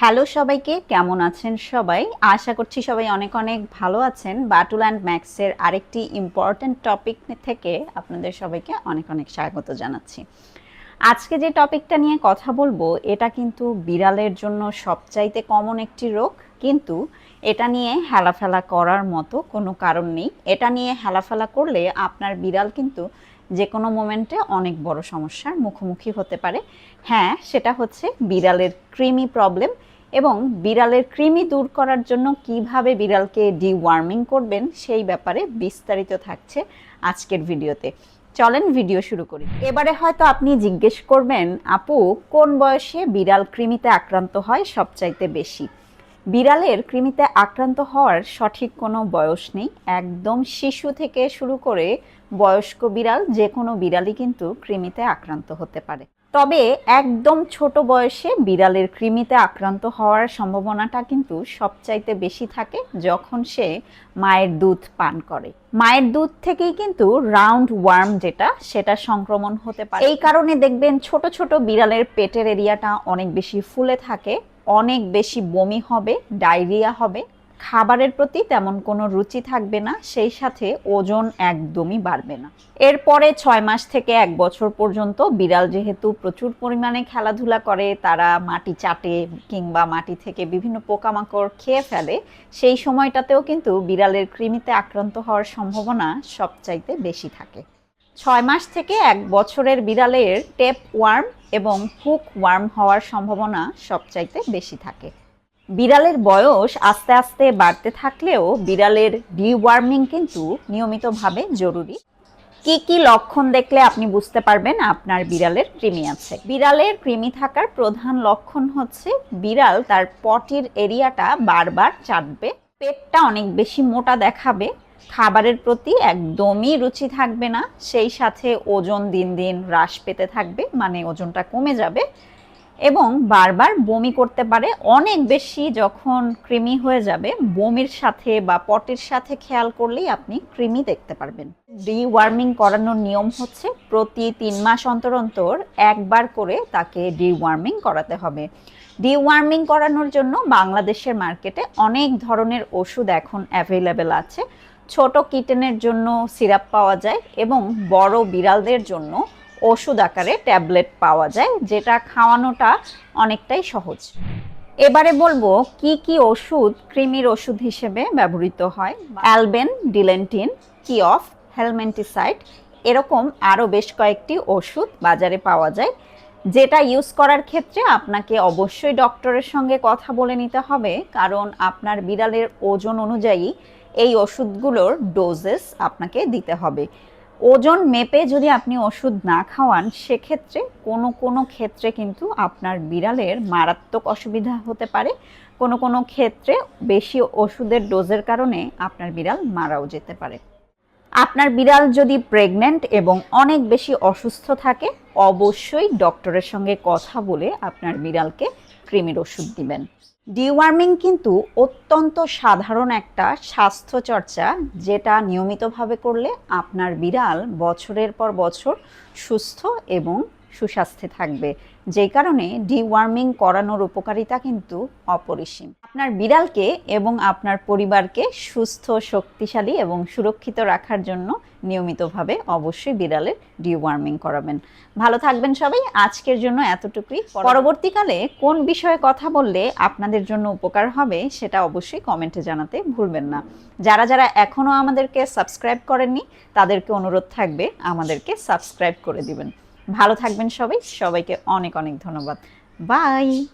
Hello সবাইকে, কেমন আছেন সবাই? আশা করছি সবাই অনেক অনেক ভালো আছেন। বাটুল অ্যান্ড ম্যাক্সের আরেকটি ইম্পর্ট্যান্ট টপিক থেকে আপনাদের সবাইকে অনেক অনেক স্বাগত জানাচ্ছি। আজকে যে টপিকটা নিয়ে কথা বলব, এটা কিন্তু বিড়ালের জন্য সবচাইতে কমন একটি রোগ। কিন্তু এটা নিয়ে হেলাফেলা করার মতো কোনো কারণ নেই। এটা নিয়ে হেলাফেলা করলে আপনার বিড়াল কিন্তু যে কোনো মোমেন্টে অনেক বড় সমস্যার মুখোমুখি হতে পারে। হ্যাঁ সেটা হচ্ছে বিড়ালের ক্রিমি প্রবলেম এবং বিড়ালের কৃমি দূর করার জন্য কীভাবে বিড়ালকে ডিওয়ার্মিং করবেন সেই ব্যাপারে বিস্তারিত থাকছে আজকের ভিডিওতে। চলেন ভিডিও শুরু করি। এবারে হয়তো আপনি জিজ্ঞেস করবেন, আপু, কোন বয়সে বিড়াল কৃমিতে আক্রান্ত হয় সবচাইতে বেশি? বিড়ালের কৃমিতে আক্রান্ত হওয়ার সঠিক কোনো বয়স নেই। একদম শিশু থেকে শুরু করে বয়স্ক বিড়াল যে কোনো বিড়ালই কিন্তু কৃমিতে আক্রান্ত হতে পারে। তবে একদম ছোট বয়সে বিড়ালের কৃমিতে আক্রান্ত হওয়ার সম্ভাবনাটা কিন্তু সবচাইতে বেশি থাকে যখন সে মায়ের দুধ পান করে। মায়ের দুধ থেকেই কিন্তু রাউন্ড ওয়ার্ম যেটা, সেটা সংক্রমণ হতে পারে। এই কারণে দেখবেন ছোট ছোট বিড়ালের পেটের এরিয়াটা অনেক বেশি ফুলে থাকে। অনেক বেশি বমি হবে, ডায়রিয়া হবে, খাবারের প্রতি তেমন কোনো রুচি থাকবে না, সেই সাথে ওজন একদমই বাড়বে না। এরপরে ছয় মাস থেকে এক বছর পর্যন্ত বিড়াল যেহেতু প্রচুর পরিমাণে খেলাধুলা করে, তারা মাটি চাটে কিংবা মাটি থেকে বিভিন্ন পোকামাকড় খেয়ে ফেলে, সেই সময়টাতেও কিন্তু বিড়ালের কৃমিতে আক্রান্ত হওয়ার সম্ভাবনা সবচাইতে বেশি থাকে। ছয় মাস থেকে এক বছরের বিড়ালের টেপ ওয়ার্ম এবং হুক ওয়ার্ম হওয়ার সম্ভাবনা সবচাইতে বেশি থাকে। বিড়ালের বয়স আস্তে আস্তে বাড়তে থাকলেও বিড়ালের ডিওয়ার্মিং কিন্তু নিয়মিতভাবে জরুরি। কি কি লক্ষণ দেখলে আপনি বুঝতে পারবেন আপনার বিড়ালের কৃমি আছে। বিড়ালের কৃমি থাকার প্রধান লক্ষণ হচ্ছে বিড়াল তার পটির এরিয়াটা বারবার চাটবে পেটটা অনেক বেশি মোটা দেখাবে খাবারের প্রতি একদমই রুচি থাকবে না, সেই সাথে ওজন দিন দিন হ্রাস পেতে থাকবে মানে ওজনটা কমে যাবে এবং বারবার বমি করতে পারে, অনেক বেশি যখন কৃমি হয়ে যাবে, বমির সাথে বা পটের সাথে খেয়াল করলেই আপনি কৃমি দেখতে পারবেন। ডিওয়ার্মিং করানোর নিয়ম হচ্ছে প্রতি তিন মাস অন্তর অন্তর একবার করে তাকে ডিওয়ার্মিং করাতে হবে। ডিওয়ার্মিং করানোর জন্য বাংলাদেশের মার্কেটে অনেক ধরনের ওষুধ এখন অ্যাভেলেবেল আছে। ছোট কিটেনের জন্য সিরাপ পাওয়া যায় এবং বড় বিড়ালদের জন্য ওষুধ আকারে ট্যাবলেট পাওয়া যায়, যেটা খাওয়ানোটা অনেকটাই সহজ। এবারে বলব, কি কি ওষুধ কৃমির ওষুধ হিসেবে ব্যবহৃত হয়? অ্যালবেন, ডিলেন্টিন কিঅফ হেলমেন্টিসাইড, এরকম আরও বেশ কয়েকটি ওষুধ বাজারে পাওয়া যায়। যেটা ইউজ করার ক্ষেত্রে আপনাকে অবশ্যই ডক্টরের সঙ্গে কথা বলে নিতে হবে। কারণ আপনার বিড়ালের ওজন অনুযায়ী এই ওষুধগুলোর ডোজেস আপনাকে দিতে হবে। ওজন মেপে যদি আপনি ওষুধ না খাওয়ান, সেক্ষেত্রে কোনো কোনো ক্ষেত্রে কিন্তু আপনার বিড়ালের মারাত্মক অসুবিধা হতে পারে। কোনো কোনো ক্ষেত্রে বেশি ওষুধের ডোজের কারণে আপনার বিড়াল মারাও যেতে পারে। আপনার বিড়াল যদি প্রেগনেন্ট এবং অনেক বেশি অসুস্থ থাকে, অবশ্যই ডক্টরের সঙ্গে কথা বলে আপনার বিড়ালকে কৃমির ওষুধ দিবেন। ডিওয়ার্মিং কিন্তু অত্যন্ত সাধারণ একটা স্বাস্থ্যচর্চা যেটা নিয়মিতভাবে করলে আপনার বিড়াল বছরের পর বছর সুস্থ এবং সুস্বাস্থ্যে থাকবে। যে কারণে ডিওয়ার্মিং করানোর উপকারিতা কিন্তু অপরিসীম। আপনার বিড়ালকে এবং আপনার পরিবারকে সুস্থ শক্তিশালী এবং সুরক্ষিত রাখার জন্য নিয়মিতভাবে অবশ্যই বিড়ালের ডিওয়ার্মিং করাবেন। ভালো থাকবেন সবাই। আজকের জন্য এতটুকুই। পরবর্তীকালে কোন বিষয়ে কথা বললে আপনাদের জন্য উপকার হবে সেটা অবশ্যই কমেন্টে জানাতে ভুলবেন না। যারা যারা এখনও আমাদেরকে সাবস্ক্রাইব করেননি তাদেরকে অনুরোধ থাকবে আমাদেরকে সাবস্ক্রাইব করে দিবেন। ভালো থাকবেন সবাই। সবাইকে অনেক অনেক ধন্যবাদ। বাই।